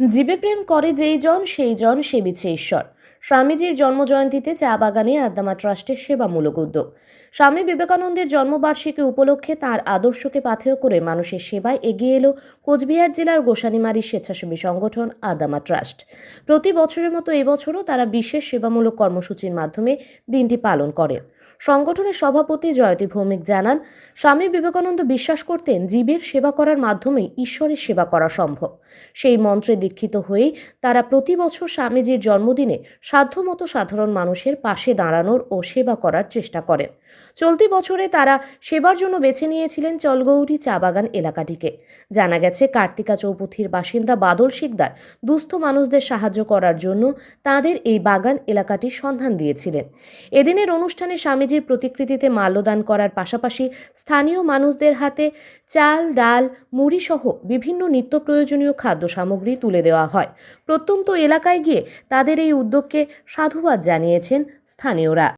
জীবে প্রেম করে যেই জন সেই জন সে সেবিছে ঈশ্বর। স্বামীজির জন্মজয়ন্তীতে চা বাগানে আদ্দামা ট্রাস্টের সেবামূলক উদ্যোগ। স্বামী বিবেকানন্দের জন্মবার্ষিকী উপলক্ষে তার আদর্শকে পাথেয় করে মানুষের সেবায় এগিয়ে এলো কোচবিহার জেলার গোসানিমারি স্বেচ্ছাসেবী সংগঠন আদামা ট্রাস্ট। প্রতি বছরের মতো এবছরও তারা বিশেষ সেবামূলক কর্মসূচির মাধ্যমে দিনটি পালন করে। সংগঠনের সভাপতি জয়তী ভৌমিক জানান, স্বামী বিবেকানন্দ বিশ্বাস করতেন জীবের সেবা করার মাধ্যমেই ঈশ্বরের সেবা করা সম্ভব। সেই মন্ত্রে দীক্ষিত হয়েই তারা প্রতি বছর স্বামীজির জন্মদিনে সাধ্যমতো সাধারণ মানুষের পাশে দাঁড়ানোর ও সেবা করার চেষ্টা করেন চলতি বছরে তারা সেবার জন্য বেছে নিয়েছিলেন চলগৌরি চা বাগান এলাকাটিকে। জানা গেছে, কার্তিকা চৌপথির বাসিন্দা বাদল শিকদার দুস্থ মানুষদের সাহায্য করার জন্য তাদের এই বাগান এলাকাটির সন্ধান দিয়েছিলেন। এদিনের অনুষ্ঠানে স্বামীজির প্রতিকৃতিতে মাল্যদান করার পাশাপাশি স্থানীয় মানুষদের হাতে চাল, ডাল, মুড়ি সহ বিভিন্ন নিত্য প্রয়োজনীয় খাদ্য সামগ্রী তুলে দেওয়া হয়। প্রত্যন্ত এলাকায় গিয়ে তাদের এই উদ্যোগকে সাধুবাদ জানিয়েছেন স্থানীয়রা।